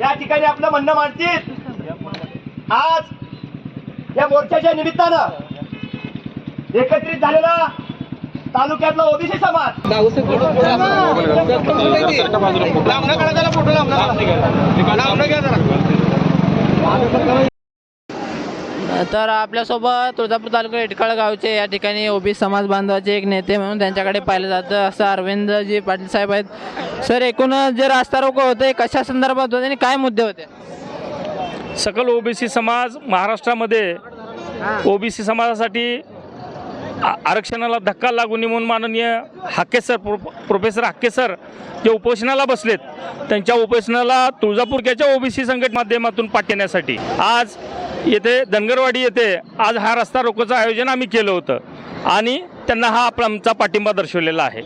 या ठिकाणी आपलं म्हणणं मांडतील. आज या मोर्चाच्या निमित्तानं एकत्रित झालेला तालुक्यातला ओबीसी समाज. तर आपल्यासोबत तुळजापूर तालुका इटकाळ गावचे या ठिकाणी ओबीसी समाज बांधवाचे एक नेते म्हणून त्यांच्याकडे पाहिलं जातं असं अरविंदजी पाटील साहेब आहेत. सर एकूण जे रास्ता रोको होते कशा संदर्भात होते आणि काय मुद्दे होते? सकल ओबीसी समाज महाराष्ट्रामध्ये ओबीसी समाजासाठी आरक्षणाला धक्का लागू नये म्हणून माननीय Hake sir pro professor Hake sir जे उपोषणाला बसलेत त्यांच्या उपोषणाला तुळजापूरच्या ओबीसी संघट माध्यमातून पाठवण्यासाठी. आज येथे धनगरवाडी येथे आज हा रस्ता रोकोचं आयोजन आम्ही केलं होतं. आणि त्यांना हा आपला आमचा पाठिंबा दर्शवलेला आहे.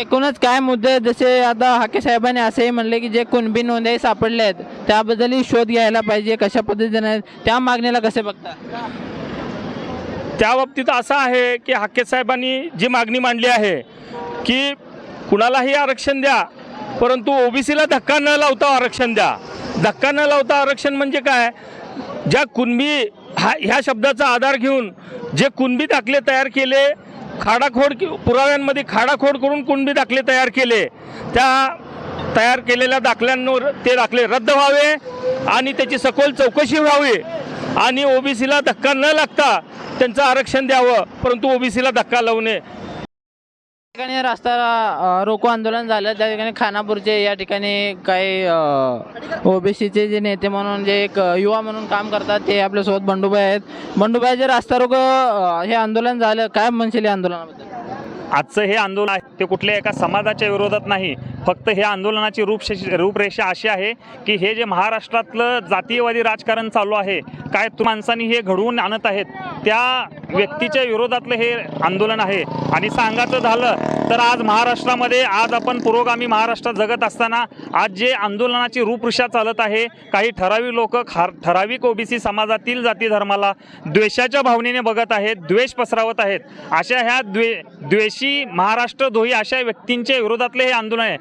एकूणच काय मुद्दे जसे आता हाके साहेबांनी असेही म्हणले की जे कुणबी नोंदी सापडले आहेत त्याबद्दलही शोध घ्यायला पाहिजे कशा पद्धतीने त्या मागणीला कसे बघता? त्या बाबतीत असं आहे की हाके साहेबांनी जी मागणी मांडली आहे की कुणालाही आरक्षण द्या परंतु ओबीसीला धक्का न लावता आरक्षण द्या. धक्का न लावता आरक्षण म्हणजे काय? ज्या कुणबी हा ह्या शब्दाचा आधार घेऊन जे कुणबी दाखले तयार केले खाडाखोड पुराव्यांमध्ये खाडाखोड करून कुणबी दाखले तयार केले त्या तयार केलेल्या दाखल्यांवर ते दाखले रद्द व्हावे आणि त्याची सखोल चौकशी व्हावी आणि ओबीसीला धक्का न लागता त्यांचं आरक्षण द्यावं परंतु ओबीसीला धक्का लावू नये. ठिकाणी रास्ता रोको आंदोलन झालं. त्या ठिकाणी खानापूरचे या ठिकाणी काही ओबीसीचे जे नेते म्हणून जे एक युवा म्हणून काम करतात ते आपल्यासोबत बंडूबाई आहेत. बंडूबाई जे रास्ता रोको हे आंदोलन झालं काय म्हणशील या आंदोलनाबद्दल? आजचं हे आंदोलन आहे ते कुठल्या एका समाजाच्या विरोधात नाही फक्त हे आंदोलनाची रूपशे रूपरेषा अशी आहे की हे जे महाराष्ट्रातलं जातीयवादी राजकारण चालू आहे काय तू माणसांनी हे घडवून आणत आहेत त्या व्यक्तीच्या विरोधातलं हे आंदोलन आहे. आणि सांगायचं झालं तर आज महाराष्ट्रामध्ये आज आपण पुरोगामी महाराष्ट्रात जगत असताना आज जे आंदोलनाची रूपरेषा चालत आहे काही ठराविक लोक खार ठराविक ओबीसी समाजातील जाती धर्माला द्वेषाच्या भावनेने बघत आहेत द्वेष पसरावत आहेत. अशा ह्या द्वे द्वेष ची महाराष्ट्र दोही अशा व्यक्तींच्या विरोधातले हे आंदोलन आहे.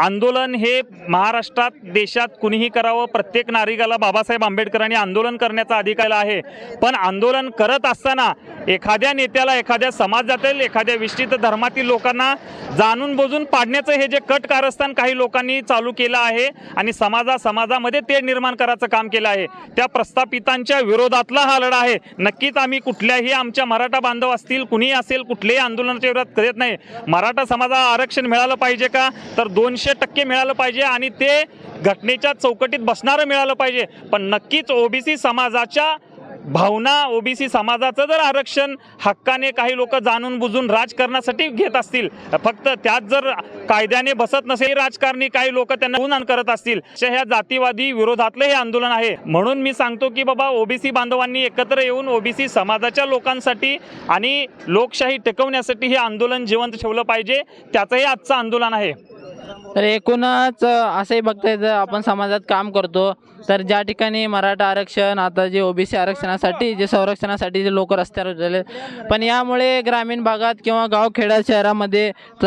आंदोलन हे महाराष्ट्रात देशात कुणीही करावं प्रत्येक नागरिकाला बाबासाहेब आंबेडकरांनी आंदोलन करण्याचा अधिकार आहे. पण आंदोलन करत असताना एखाद्या नेत्याला एखाद्या समाजातील एखाद्या विशिष्ट धर्मातील लोकांना जाणून बुजून पाडण्याचं हे जे कट कारस्थान काही लोकांनी चालू केलं आहे आणि समाजा समाजामध्ये ते निर्माण करायचं काम केलं आहे त्या प्रस्थापितांच्या विरोधातला हा लढा आहे. नक्कीच आम्ही कुठल्याही आमच्या मराठा बांधव असतील कुणीही असेल कुठल्याही आंदोलनाच्या विरोधात देत नाही. मराठा समाजाला आरक्षण मिळालं पाहिजे का? तर दोनशे टक्के मिळालं पाहिजे आणि ते घटनेच्या चौकटीत बसणारं मिळालं पाहिजे. पण नक्कीच ओबीसी समाजाच्या भावना ओबीसी समाजाचं जर आरक्षण हक्काने काही लोक जाणून बुजून राजकारणासाठी घेत असतील फक्त त्यात जर कायद्याने बसत नसेल राजकारणी काही लोक त्यांना गुन्हा करत असतील अशा ह्या जातीवादी विरोधातलं हे आंदोलन आहे. म्हणून मी सांगतो की बाबा ओबीसी बांधवांनी एकत्र येऊन ओबीसी समाजाच्या लोकांसाठी आणि लोकशाही टिकवण्यासाठी हे आंदोलन जिवंत ठेवलं पाहिजे त्याचंही आजचं आंदोलन आहे. तर एकूणच असंही बघता येतं आपण समाजात काम करतो तर ज्या ठिकाणी मराठा आरक्षण आता जे ओबीसी आरक्षणासाठी जे संरक्षणासाठी जे लोक रस्त्यावर उतरले पण यामुळे ग्रामीण भागात किंवा गावखेडा शहरामध्ये त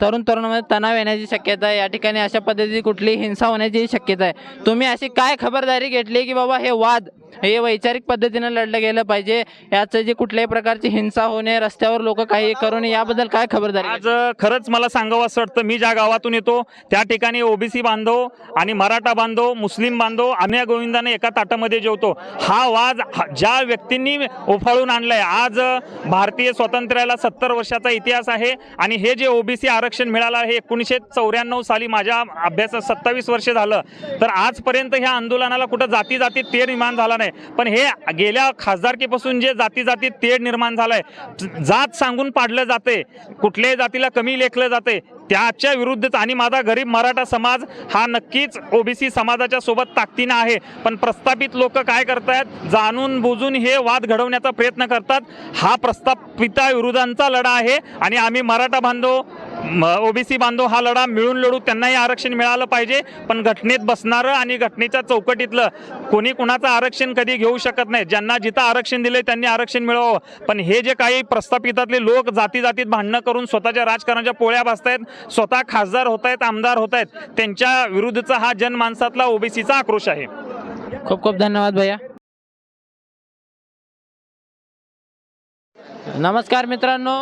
तरुण तरुणामध्ये तणाव येण्याची शक्यता आहे. या ठिकाणी अशा पद्धतीची कुठली हिंसा होण्याची शक्यता आहे. तुम्ही अशी काय खबरदारी घेतली की बाबा हे वाद हे वैचारिक पद्धतीनं लढलं गेलं पाहिजे? याचं जे कुठल्याही प्रकारची हिंसा होणे रस्त्यावर लोक काही करू नये याबद्दल काय खबरदारी आज खरंच मला सांगावं असं वाटतं मी ज्या गावातून येतो त्या ठिकाणी ओबीसी बांधव आणि मराठा बांधव मुस्लिम बांधव अन्या गोविंदाने एका ताटामध्ये जेवतो. हा वाद ज्या व्यक्तींनी उफाळून आणलाय आज भारतीय स्वातंत्र्याला सत्तर वर्षाचा इतिहास आहे आणि हे जे ओबीसी आरक्षण मिळालं आहे एकोणीसशे चौऱ्याण्णव साली माझ्या अभ्यासात सत्तावीस वर्ष झालं. तर आजपर्यंत ह्या आंदोलनाला कुठं जाती जाती तेढ निर्माण झाला नाही. पण हे गेल्या खासदारकीपासून जे जाती जाती तेढ निर्माण झालाय जात सांगून पाडलं जाते कुठल्याही जातीला कमी लेखलं जाते त्याच्या विरुद्धच आणि माझा गरीब मराठा समाज हा नक्कीच ओबीसी समाजाच्या सोबत ताकदीनं आहे. पण प्रस्थापित लोक काय करतायत? जाणून बुजून हे वाद घडवण्याचा प्रयत्न करतात. हा प्रस्थापिता विरोधांचा लढा आहे. आणि आम्ही मराठा बांधव ओबीसी बांधव हा लढा मिळून लढू त्यांनाही आरक्षण मिळालं पाहिजे पण घटनेत बसणारं आणि घटनेच्या चौकटीतलं कोणी कुणाचं आरक्षण कधी घेऊ शकत नाही. ज्यांना जिथं आरक्षण दिलंय त्यांनी आरक्षण मिळवावं. पण हे जे काही प्रस्थापितातले लोक जाती जातीत भांडणं करून स्वतःच्या राजकारणाच्या पोळ्या भासतायत स्वतः खासदार होत आहेत आमदार होत आहेत त्यांच्या विरुद्धचा हा जनमानसातला ओबीसीचा आक्रोश आहे. खूप खूप धन्यवाद भैया. नमस्कार मित्रांनो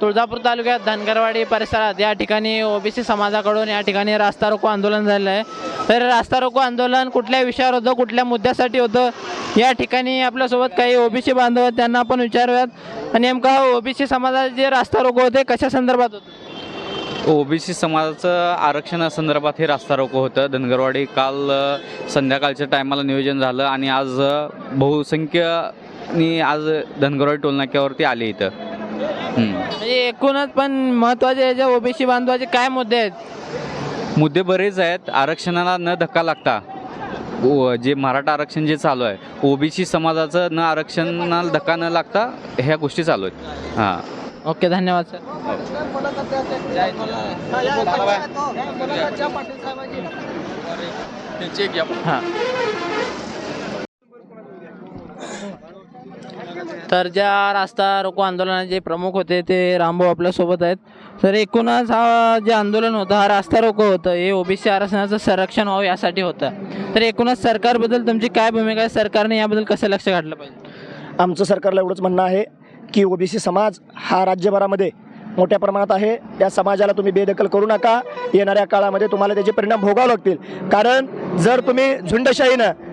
तुळजापूर तालुक्यात धनगरवाडी परिसरात या ठिकाणी ओबीसी समाजाकडून या ठिकाणी रास्ता रोको आंदोलन झालं आहे. तर रास्ता रोको आंदोलन कुठल्या विषयावर होतं कुठल्या मुद्द्यासाठी होतं या ठिकाणी आपल्यासोबत काही ओबीसी बांधव आहेत त्यांना आपण विचारूयात. आणि नेमका ओबीसी समाजाचे जे रास्ता रोको होते कशा संदर्भात होतं? ओबीसी समाजाचं आरक्षणासंदर्भात हे रास्ता रोको होतं. धनगरवाडी काल संध्याकाळच्या टायमाला नियोजन झालं आणि आज बहुसंख्य बहुसंख्यनी आज धनगरवाडी टोलनाक्यावरती आले इथं. म्हणजे एकूणच पण महत्त्वाचे जे ओबीसी बांधवाचे काय मुद्दे आहेत? मुद्दे बरेच आहेत. आरक्षणाला न धक्का लागता ओ- जे मराठा आरक्षण जे चालू आहे ओबीसी समाजाचं न आरक्षणाला धक्का न लागता ह्या गोष्टी चालू आहेत. हां. ओके धन्यवाद सर. हां. तर ज्या रास्ता रोको आंदोलनाचे प्रमुख होते ते रामभाऊ आपल्यासोबत आहेत. तर एकूणच हा जे आंदोलन होतं हा रास्ता रोको होतं हे ओबीसी आरक्षणाचं संरक्षण व्हावं यासाठी होतं. तर एकूणच सरकारबद्दल तुमची काय भूमिका आहे? सरकारने याबद्दल कसं लक्ष घातलं पाहिजे? आमचं सरकारला एवढंच म्हणणं आहे की ओबीसी समाज हा राज्यभरामध्ये मोठ्या प्रमाणात आहे. या समाजाला तुम्ही बेदखल करू नका. येणाऱ्या काळामध्ये तुम्हाला त्याचे परिणाम भोगावे लागतील. कारण जर तुम्ही झुंडशाहीनं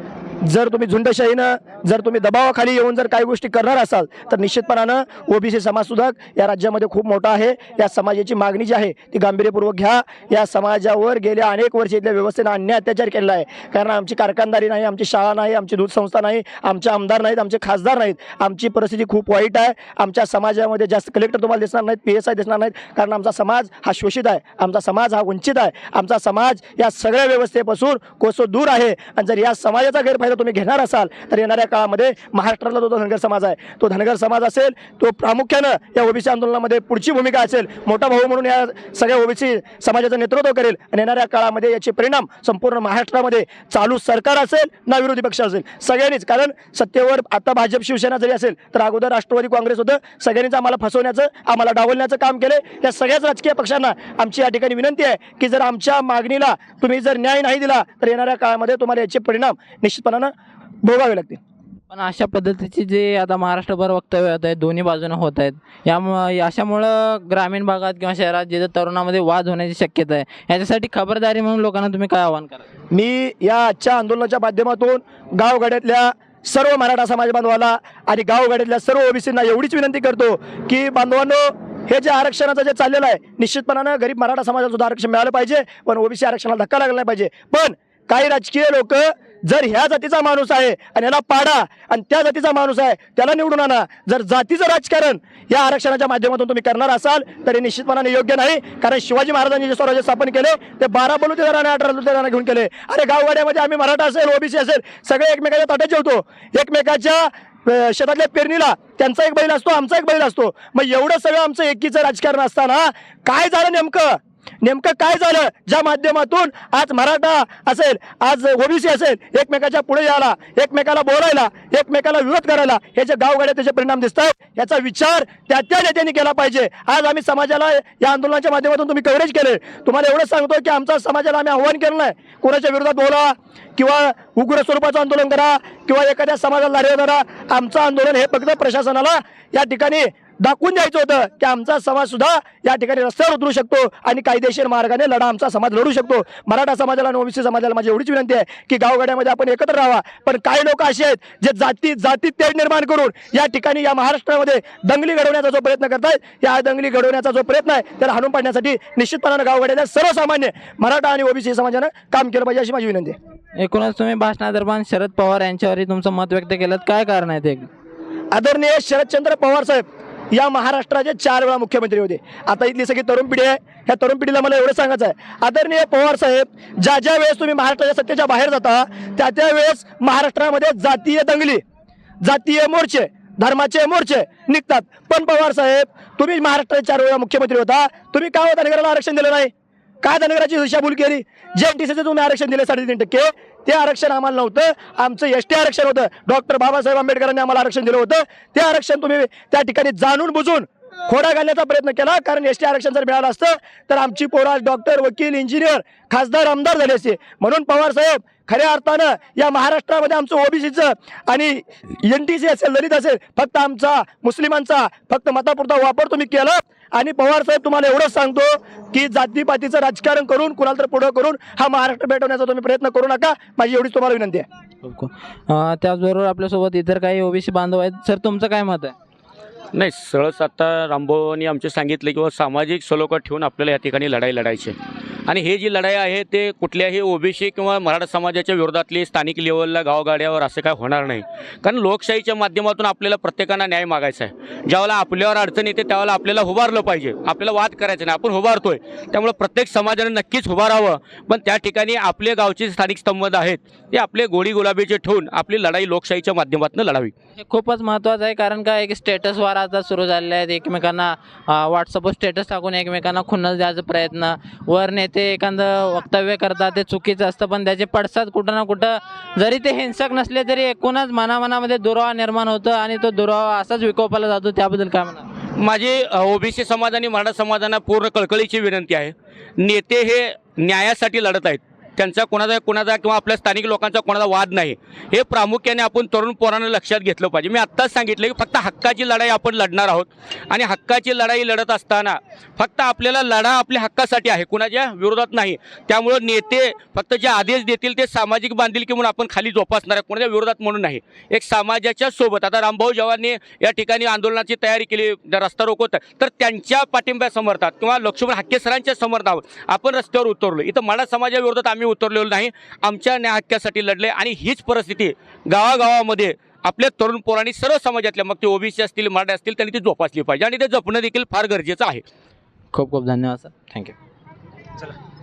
जर तुम्ही झुंडशाहीनं जर तुम्ही दबावाखाली येऊन जर काही गोष्टी करणार असाल तर निश्चितपणानं ओबीसी समाजसुद्धा या राज्यामध्ये खूप मोठा आहे. या समाजाची मागणी जी आहे ती गांभीर्यपूर्वक घ्या. या समाजावर गेल्या अनेक वर्ष इथल्या व्यवस्थेनं अन्याय अत्याचार केलेला आहे. कारण आमची कारखानदारी नाही आमची शाळा नाही आमची दूध संस्था नाही आमचे आमदार नाहीत आमचे खासदार नाहीत. आमची परिस्थिती खूप वाईट आहे. आमच्या समाजामध्ये जास्त कलेक्टर तुम्हाला दिसणार नाहीत पी एस आय दिसणार नाहीत. कारण आमचा समाज हा शोषित आहे. आमचा समाज हा वंचित आहे. आमचा समाज या सगळ्या व्यवस्थेपासून कोसो दूर आहे. आणि जर या समाजाचा गैरफायदा जर तुम्ही घेणार असाल तर येणाऱ्या काळामध्ये महाराष्ट्रातला जो धनगर समाज आहे तो धनगर समाज असेल तो प्रामुख्यानं या ओबीसी आंदोलनामध्ये पुढची भूमिका असेल. मोठा भाऊ म्हणून या सगळ्या ओबीसी समाजाचं नेतृत्व करेल. आणि येणाऱ्या काळामध्ये याचे परिणाम संपूर्ण महाराष्ट्रामध्ये चालू सरकार असेल ना विरोधी पक्ष असेल? सगळ्यांनीच. कारण सत्तेवर आता भाजप शिवसेना जरी असेल तर अगोदर राष्ट्रवादी काँग्रेस होतं. सगळ्यांनीच आम्हाला फसवण्याचं आम्हाला डावलण्याचं काम केलं या सगळ्याच राजकीय पक्षांना आमची या ठिकाणी विनंती आहे की जर आमच्या मागणीला तुम्ही जर न्याय नाही दिला तर येणाऱ्या काळामध्ये तुम्हाला याचे परिणाम निश्चितपणानं भोगावे लागतील. पण अशा पद्धतीची जे आता महाराष्ट्रभर वक्तव्य होत आहेत दोन्ही बाजूने होत आहेत यामुळं अशामुळं ग्रामीण भागात किंवा शहरात जिथं तरुणामध्ये वाद होण्याची शक्यता आहे याच्यासाठी खबरदारी म्हणून लोकांना तुम्ही काय आवाहन करा मी या आजच्या आंदोलनाच्या माध्यमातून गावगाड्यातल्या सर्व मराठा समाज बांधवाला आणि गावगाड्यातल्या सर्व ओबीसींना एवढीच विनंती करतो की बांधवांनो हे जे आरक्षणाचं जे चाललेलं आहे निश्चितपणानं गरीब मराठा समाजाला सुद्धा आरक्षण मिळालं पाहिजे पण ओबीसी आरक्षणाला धक्का लागला पाहिजे. पण काही राजकीय लोक जर ह्या जातीचा माणूस आहे आणि याला पाडा आणि त्या जातीचा माणूस आहे त्याला निवडून आणा. जर जातीचं राजकारण या आरक्षणाच्या माध्यमातून तुम्ही करणार असाल तर हे निश्चितपणाने योग्य नाही. कारण शिवाजी महाराजांनी जे स्वराज्य स्थापन केले ते बारा बलुतेदार आणि अठरा बलुतेदारांना घेऊन केले अरे गावगाड्यामध्ये आम्ही मराठा असेल ओबीसी असेल सगळे एकमेकाच्या ताट्यात जेवतो. एकमेकाच्या शेतातल्या पेरणीला त्यांचा एक बैल असतो आमचा एक बैल असतो. मग एवढं सगळं आमचं एकीचं राजकारण असताना काय झालं नेमकं? नेमकं काय झालं? ज्या माध्यमातून आज मराठा असेल आज ओबीसी असेल एकमेकाच्या पुढे यायला एकमेकाला बोलायला एकमेकाला विरोध करायला हे जे गावगाड्या त्याचे परिणाम दिसतात याचा विचार त्या त्या नेत्यांनी केला पाहिजे. आज आम्ही समाजाला या आंदोलनाच्या माध्यमातून तुम्ही कव्हरेज केले. तुम्हाला एवढंच सांगतो की आमचा समाजाला आम्ही आव्हान केलं नाही. कोणाच्या विरोधात बोला किंवा उग्र स्वरूपाचं आंदोलन करा किंवा एखाद्या समाजाला धारे धरा. आमचं आंदोलन हे फक्त प्रशासनाला या ठिकाणी दाखवून द्यायचं होतं की आमचा समाज सुद्धा या ठिकाणी रस्त्यावर उतरू शकतो आणि कायदेशीर मार्गाने लढा आमचा समाज लढू शकतो. मराठा समाजाला आणि ओबीसी समाजाला माझी एवढीच विनंती आहे की गावगाड्यामध्ये आपण एकत्र राहावा. पण काही लोक असे आहेत जे जाती जाती तेढ निर्माण करून या ठिकाणी या महाराष्ट्रामध्ये दंगली घडवण्याचा जो प्रयत्न करतायत या दंगली घडवण्याचा जो प्रयत्न आहे त्याला हाणून पाडण्यासाठी निश्चितपणानं गावगाड्याच्या सर्वसामान्य मराठा आणि ओबीसी समाजानं काम केलं पाहिजे अशी माझी विनंती आहे. एकूणच तुम्ही भाषणादरम्यान शरद पवार यांच्यावरही तुमचं मत व्यक्त केलं काय कारण आहे ते? आदरणीय शरदचंद्र पवार साहेब या महाराष्ट्राचे चार वेळा मुख्यमंत्री होते. आता इथली सगळी तरुण पिढी आहे. ह्या तरुण पिढीला मला एवढं सांगायचं आहे. आदरणीय पवार साहेब ज्या ज्या वेळेस तुम्ही महाराष्ट्राच्या सत्तेच्या बाहेर जाता त्या त्या वेळेस महाराष्ट्रामध्ये जातीय दंगली जातीय मोर्चे धर्माचे मोर्चे निघतात. पण पवार साहेब तुम्ही महाराष्ट्राचे चार वेळा मुख्यमंत्री होता. तुम्ही का होता धनगराला आरक्षण दिलं नाही? काय धनगराची दिशाभूल केली? जे एन टी सीचं तुम्ही आरक्षण दिले साडेतीन टक्के. ते आरक्षण आम्हाला नव्हतं. आमचं एस टी आरक्षण होतं. डॉक्टर बाबासाहेब आंबेडकरांनी आम्हाला आरक्षण दिलं होतं. ते आरक्षण तुम्ही त्या ठिकाणी जाणून बुजून खोडा घालण्याचा प्रयत्न केला. कारण एस टी आरक्षण जर मिळालं असतं तर आमची पोरा डॉक्टर वकील इंजिनियर खासदार आमदार झाले असते. म्हणून पवार साहेब खऱ्या अर्थानं या महाराष्ट्रामध्ये आमचं ओबीसीचं आणि एन टी सी असेल दलित असेल फक्त आमचा मुस्लिमांचा फक्त मतापुरता वापर तुम्ही केला. आणि पवार साहेब तुम्हाला एवढंच सांगतो की जातीपातीचं राजकारण करून कुणाला तर पुढं करून हा महाराष्ट्र पेटवण्याचा तुम्ही प्रयत्न करू नका. माझी एवढीच तुम्हाला विनंती आहे. अं, त्याचबरोबर आपल्यासोबत इतर काही ओबीसी बांधव आहेत. सर तुमचं काय मत आहे? नाही सहज आता रामभाऊनी आमचे सांगितले किंवा सामाजिक सलोखा ठेवून आपल्याला या ठिकाणी लढाई लढायची आहे. आणि हे जी लढाई आहे ते कुठल्याही ओबीसी किंवा मराठा समाजाच्या विरोधातली स्थानिक लेवलला गावगाड्यावर असं काय होणार नाही. कारण लोकशाहीच्या माध्यमातून आपल्याला प्रत्येकांना न्याय मागायचा आहे. ज्यावेळेला आपल्यावर अडचण येते त्यावेळेला आपल्याला उभारलं पाहिजे. आपल्याला वाद करायचा नाही. आपण उभारतोय. त्यामुळे प्रत्येक समाजाने नक्कीच उभारावं. पण त्या ठिकाणी आपले गावचे स्थानिक संबंध आहेत ते आपले गोडी गुलाबीचे ठेवून आपली लढाई लोकशाहीच्या माध्यमातून लढावी. हे खूपच महत्त्वाचं आहे कारण का एक स्टेटस वार आता सुरू झालेले आहेत. एकमेकांना व्हॉट्सअपवर स्टेटस टाकून एकमेकांना खुन्नस द्यायचा प्रयत्न. वर नेते एखादं वक्तव्य करतात ते चुकीचं असतं पण त्याचे पडसाद कुठं ना कुठं जरी ते हिंसक नसले तरी एकूणच मनामनामध्ये दुरावा निर्माण होतं आणि तो दुरावा असाच विकोपाला जातो. त्याबद्दल काय म्हणा माझी ओबीसी समाज आणि मराठा समाजांना पूर्ण कळकळीची विनंती आहे. नेते हे न्यायासाठी लढत आहेत. त्यांचा कोणाचा कोणाचा किंवा आपल्या स्थानिक लोकांचा कोणाचा वाद नाही. हे प्रामुख्याने आपण तरुण पोरांना लक्षात घेतलं पाहिजे. मी आत्ताच सांगितलं की फक्त हक्काची लढाई आपण लढणार आहोत. आणि हक्काची लढाई लढत असताना फक्त आपल्याला लढा आपल्या हक्कासाठी आहे. कुणाच्या विरोधात नाही. त्यामुळं नेते फक्त जे आदेश देतील ते सामाजिक बांधिलकी म्हणून आपण खाली जोपासणार आहे कोणाच्या विरोधात म्हणून नाही. एक समाजाच्या सोबत. आता रामभाऊ जवानने या ठिकाणी आंदोलनाची तयारी केली. रस्ता रोखवत तर. त्यांच्या पाठिंब्या समर्थात किंवा लक्ष्मण हक्केसरांच्या सरांच्या आपण रस्त्यावर उतरलो. इथं मराठा समाजाविरोधात आम्ही आम्ही उतरलेलो नाही. आमच्या न्याय हक्कासाठी लढले आणि हीच परिस्थिती गावागावामध्ये आपल्या तरुण पोरांनी सर्व समाजातल्या मग ते ओबीसी असतील मराठा असतील त्यांनी ती जोपासली पाहिजे. आणि ते जपणं देखील फार गरजेचं आहे. खूप खूप धन्यवाद सर. थँक्यू.